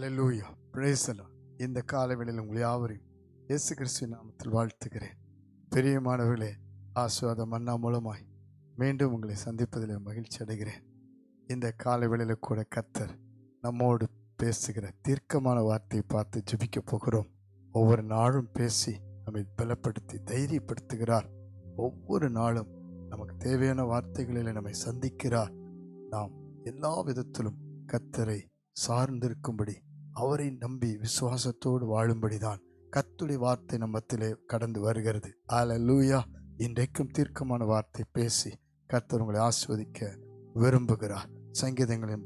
ஹalleluya பிரேசலா இந்த காலவெளியில் உங்கள் யாவரையும் இயேசு கிறிஸ்துவ நாமத்தில் வாழ்த்துகிறேன். பெரியமானவர்களே ஆசுவாதம் மன்னா மூலமாய் மீண்டும் உங்களை சந்திப்பதில் மகிழ்ச்சி அடைகிறேன். இந்த காலவெளியில் கூட கத்தர் நம்மோடு பேசுகிற தீர்க்கமான வார்த்தையை பார்த்து ஜெபிக்க போகிறோம். ஒவ்வொரு நாளும் பேசி நம்மை பலப்படுத்தி தைரியப்படுத்துகிறார். ஒவ்வொரு நாளும் நமக்கு தேவையான வார்த்தைகளில் நம்மை சந்திக்கிறார். நாம் எல்லா விதத்திலும் கத்தரை சார்ந்திருக்கும்படி அவரை நம்பி விசுவாசத்தோடு வாழும்படிதான் கத்துடைய வார்த்தை நம்மத்திலே கடந்து வருகிறது. அல்லேலூயா இன்றைக்கும் தீர்க்கமான வார்த்தை பேசி கர்த்தர் உங்களை ஆஸ்வதிக்க விரும்புகிறார். சங்கீதங்களின்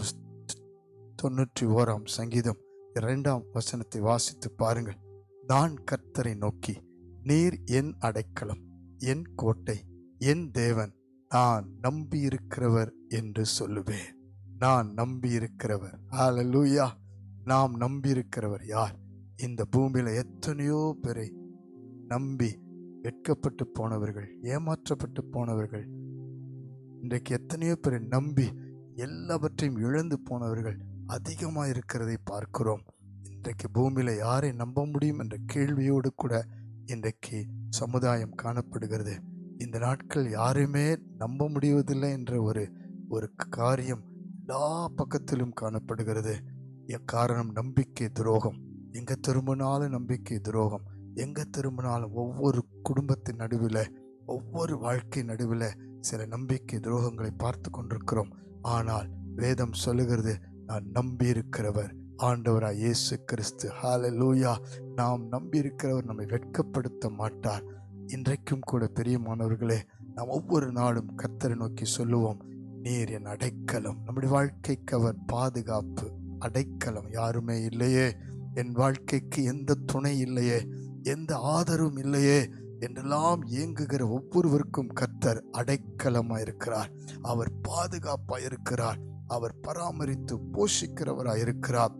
தொண்ணூற்றி ஓராம் சங்கீதம் இரண்டாம் வசனத்தை வாசித்து பாருங்கள். நான் கர்த்தரை நோக்கி நீர் என் அடைக்கலம் என் கோட்டை என் தேவன் நான் நம்பியிருக்கிறவர் என்று சொல்லுவேன். நான் நம்பியிருக்கிறவர். ஆல லூயா நாம் நம்பியிருக்கிறவர் யார்? இந்த பூமியில் எத்தனையோ பேரை நம்பி வெட்கப்பட்டு போனவர்கள் ஏமாற்றப்பட்டு போனவர்கள் இன்றைக்கு எத்தனையோ பேரை நம்பி எல்லாவற்றையும் இழந்து போனவர்கள் அதிகமாக இருக்கிறதை பார்க்கிறோம். இன்றைக்கு பூமியில் யாரை நம்ப முடியும் என்ற கேள்வியோடு கூட இன்றைக்கு சமுதாயம் காணப்படுகிறது. இந்த நாட்கள் யாருமே நம்ப முடிவதில்லை என்ற ஒரு ஒரு காரியம் எல்லா பக்கத்திலும் காணப்படுகிறது. எக்காரணம்? நம்பிக்கை துரோகம். எங்கே திரும்பினாலும் நம்பிக்கை துரோகம். எங்கே திரும்பினாலும் ஒவ்வொரு குடும்பத்தின் நடுவில் ஒவ்வொரு வாழ்க்கை நடுவில் சில நம்பிக்கை துரோகங்களை பார்த்து கொண்டிருக்கிறோம். ஆனால் வேதம் சொல்லுகிறது நான் நம்பியிருக்கிறவர் ஆண்டவராய் இயேசு கிறிஸ்து. ஹalleluya. நாம் நம்பியிருக்கிறவர் நம்மை வெட்கப்படுத்த மாட்டார். இன்றைக்கும் கூட பெரியமானவர்களே நாம் ஒவ்வொரு நாளும் கத்தரை நோக்கி சொல்லுவோம் நீர் என் அடைக்கலம். நம்முடைய வாழ்க்கைக்கு அவர் பாதுகாப்பு. அடைக்கலம் யாருமே இல்லையே. என் வாழ்க்கைக்கு எந்த துணை இல்லையே. எந்த ஆதரவும் இல்லையே. என்றெல்லாம் இயங்குகிற ஒவ்வொருவருக்கும் கர்த்தர் அடைக்கலமாக இருக்கிறார் அவர் பாதுகாப்பாக இருக்கிறார் அவர் பராமரித்து போஷிக்கிறவராக இருக்கிறார்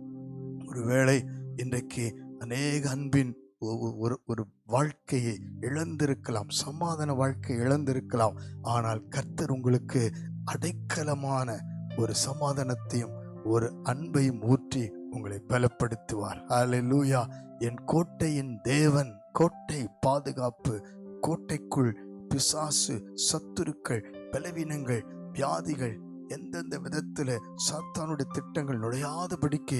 ஒருவேளை இன்றைக்கு அநேக அன்பின் ஒ- ஒரு ஒரு வாழ்க்கையை இழந்திருக்கலாம். சமாதான வாழ்க்கை இழந்திருக்கலாம். ஆனால் கர்த்தர் உங்களுக்கு அடைக்கலமான ஒரு சமாதானத்தையும் ஒரு அன்பையும் ஊற்றி உங்களை பலப்படுத்துவார். ஹalleluya என் கோட்டையின் தேவன் கோட்டை பாதுகாப்பு கோட்டைக்குள் பிசாசு சத்துருக்கள் பலவீனங்கள் வியாதிகள் எந்தெந்த விதத்தில் சாத்தானுடைய திட்டங்கள் நுழையாதபடிக்கு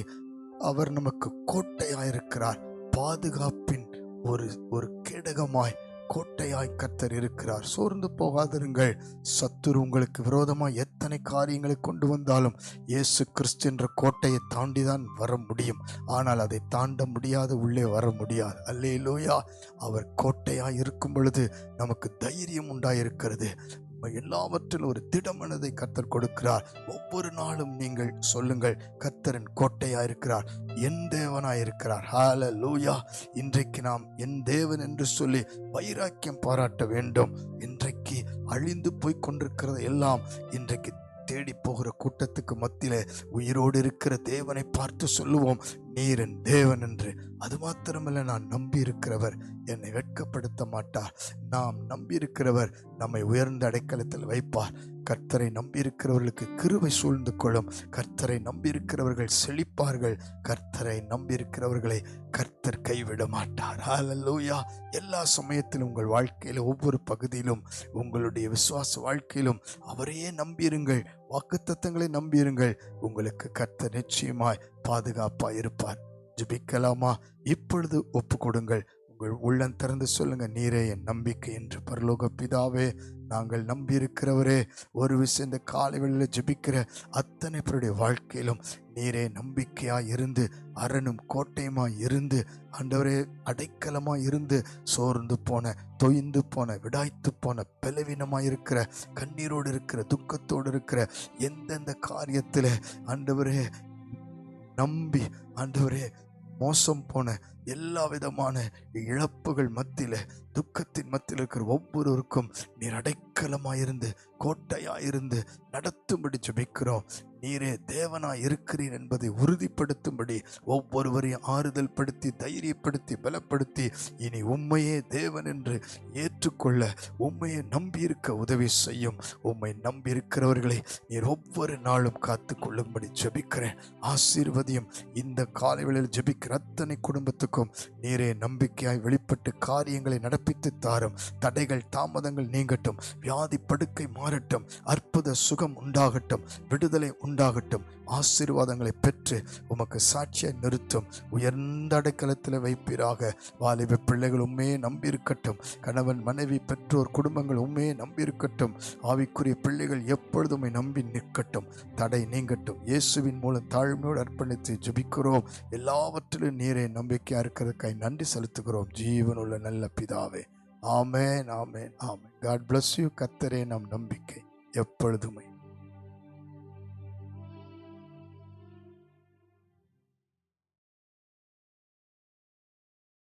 அவர் நமக்கு கோட்டையாயிருக்கிறார். பாதுகாப்பின் ஒரு ஒரு கேடகமாய் கோட்டையாய் கர்த்தர் இருக்கிறார். சோர்ந்து போகாதிருங்கள். சத்துரு உங்களுக்கு விரோதமாக எத்தனை காரியங்களை கொண்டு வந்தாலும் இயேசு கிறிஸ்து என்ற கோட்டையை தாண்டிதான் வர முடியும். ஆனால் அதை தாண்ட முடியாத உள்ளே வர முடியாது. அல்லேலூயா. அவர் கோட்டையாய் இருக்கும் பொழுது நமக்கு தைரியம் உண்டாயிருக்கிறது. எல்லாவற்றிலும் ஒரு திடமனதை கத்தர் கொடுக்கிறார். ஒவ்வொரு நாளும் நீங்கள் சொல்லுங்கள் கத்தரின் கோட்டையா இருக்கிறார் என் தேவனாயிருக்கிறார். லூயா இன்றைக்கு நாம் என் தேவன் என்று சொல்லி வைராக்கியம் பாராட்ட வேண்டும். இன்றைக்கு அழிந்து போய் கொண்டிருக்கிறது எல்லாம் இன்றைக்கு தேடி போகிற கூட்டத்துக்கு மத்தியில் உயிரோடு இருக்கிற தேவனை பார்த்து சொல்லுவோம் நீர் என் தேவன் என்று. அது மாத்திரமல்ல நான் நம்பி இருக்கிறவர் என்னை வெட்கப்படுத்த மாட்டார். நாம் நம்பியிருக்கிறவர் நம்மை உயர்ந்த அடைக்கலத்தில் வைப்பார். கர்த்தரை நம்பியிருக்கிறவர்களுக்கு கிருவை சூழ்ந்து கொள்ளும். கர்த்தரை நம்பியிருக்கிறவர்கள் செழிப்பார்கள். கர்த்தரை நம்பியிருக்கிறவர்களை கர்த்தர் கைவிட மாட்டார் ஹalleluya எல்லா சமயத்திலும் உங்கள் வாழ்க்கையில் ஒவ்வொரு பகுதியிலும் உங்களுடைய விசுவாச வாழ்க்கையிலும் அவரையே நம்பியிருங்கள். வாக்குத்தத்தங்களை நம்பியிருங்கள். உங்களுக்கு கர்த்தர் நிச்சயமாய் பாதுகாப்பாக இருப்பார் ஜெபிக்கலாமா? இப்பொழுது ஒப்பு கொடுங்கள் உங்கள் உள்ளம் திறந்து சொல்லுங்க. நீரே என் நம்பிக்கை என்று. பரலோக பிதாவே நாங்கள் நம்பியிருக்கிறவரே ஒரு விஷயம் இந்த காலை வேளையில ஜெபிக்கிற அத்தனை பேருடைய வாழ்க்கையிலும் நீரே நம்பிக்கையாக இருந்து அரணும் கோட்டையுமாக இருந்து ஆண்டவரே அடைக்கலமாக இருந்து சோர்ந்து போன தொய்ந்து போன விடாய்த்து போன பலவீனமாக இருக்கிற கண்ணீரோடு இருக்கிற துக்கத்தோடு இருக்கிற எந்தெந்த காரியத்தில் ஆண்டவரே நம்பி ஆண்டவரே மோசம் போன எல்லா விதமான இழப்புகள் மத்தியில துக்கத்தின் மத்தியில் இருக்கிற ஒவ்வொருவருக்கும் நீர் அடைக்கலமாயிருந்து கோட்டையாயிருந்து நடத்தும்படி ஜபிக்கிறோம். நீரே தேவனாய் இருக்கிறீர் என்பதை உறுதிப்படுத்தும்படி ஒவ்வொருவரையும் ஆறுதல் படுத்தி தைரியப்படுத்தி பலப்படுத்தி இனி உண்மையே தேவன் என்று ஏற்றுக்கொள்ள உண்மையை நம்பியிருக்க உதவி செய்யும் உண்மை நம்பியிருக்கிறவர்களை நீர் ஒவ்வொரு நாளும் காத்து கொள்ளும்படி ஜெபிக்கிறேன். ஆசீர்வதியும் இந்த காலைவெளியில் ஜெபிக்கிற அத்தனை குடும்பத்துக்கும் நீரே நம்பிக்கையாய் வெளிப்பட்டு காரியங்களை நடப்பித்து தாரும். தடைகள் தாமதங்கள் நீங்கட்டும் வியாதி படுக்கை மாறட்டும் அற்புத சுகம் உண்டாகட்டும் விடுதலை உண்டாகட்டும். உண்டாகட்டும். ஆசீர்வாதங்களை பெற்று உமக்கு சாட்சியை நிறுத்தும். உயர்ந்த அடைக்கலத்தில் வைப்பீராக. வாலிப பிள்ளைகள் உண்மையே நம்பியிருக்கட்டும். கணவன் மனைவி பெற்றோர் குடும்பங்கள் உண்மையே நம்பியிருக்கட்டும். ஆவிக்குரிய பிள்ளைகள் எப்பொழுதும் நம்பி நிற்கட்டும். தடை நீங்கட்டும். இயேசுவின் மூலம் தாழ்மையோடு அர்ப்பணித்து ஜபிக்கிறோம். எல்லாவற்றிலும் நீரை நம்பிக்கையாக இருக்கிறதுக்காய் நன்றி செலுத்துகிறோம். ஜீவனுள்ள நல்ல பிதாவே. ஆமேன் ஆமேன் ஆமேன். காட் பிளஸ் யூ கத்தரே நம் நம்பிக்கை எப்பொழுதுமே